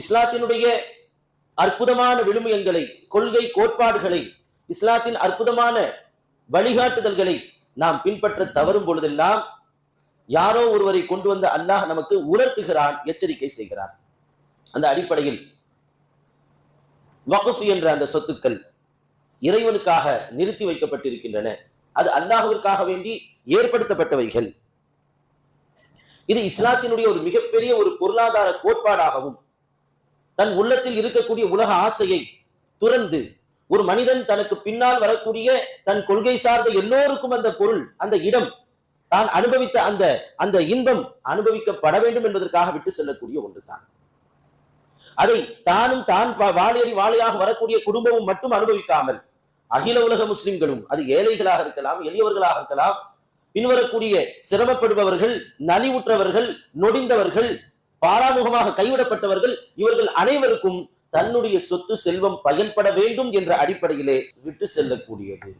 இஸ்லாத்தினுடைய அற்புதமான விழுமியங்களை கொள்கை கோட்பாடுகளை இஸ்லாத்தின் அற்புதமான வழிகாட்டுதல்களை நாம் பின்பற்ற தவறும் பொழுதெல்லாம் யாரோ ஒருவரை கொண்டு வந்த அல்லாஹ் நமக்கு உணர்த்துகிறான் எச்சரிக்கை செய்கிறான். அந்த அடிப்படையில் வகுஃப் என்ற அந்த சொத்துக்கள் இறைவனுக்காக நிறுத்தி வைக்கப்பட்டிருக்கின்றன. அது அல்லாஹுவிற்காக வேண்டி ஏற்படுத்தப்பட்டவைகள். இது இஸ்லாத்தினுடைய ஒரு மிகப்பெரிய ஒரு பொருளாதார கோட்பாடாகவும் தன் உள்ளத்தில் இருக்கக்கூடிய உலக ஆசையை துறந்து ஒரு மனிதன் தனக்கு பின்னால் வரக்கூடிய தன் கொள்கை சார்ந்த எல்லோருக்கும் அந்த பொருள் அந்த இடம் தான் அனுபவித்த அந்த அந்த இன்பம் அனுபவிக்கப்பட வேண்டும் என்பதற்காக விட்டு செல்லக்கூடிய ஒன்று தான் அதை தானும் தான் பா- வாழையடி வாழையாக வரக்கூடிய குடும்பமும் மட்டும் அனுபவிக்காமல் அகில உலக முஸ்லிம்களும் அது ஏழைகளாக இருக்கலாம் எளியவர்களாக இருக்கலாம் பின்வரக்கூடிய சிரமப்படுபவர்கள் நலிவுற்றவர்கள் நொடிந்தவர்கள் பாராமுகமாக கைவிடப்பட்டவர்கள் இவர்கள் அனைவருக்கும் தன்னுடைய சொத்து செல்வம் பயன்பட வேண்டும் என்ற அடிப்படையிலே விட்டு செல்லக்கூடியது.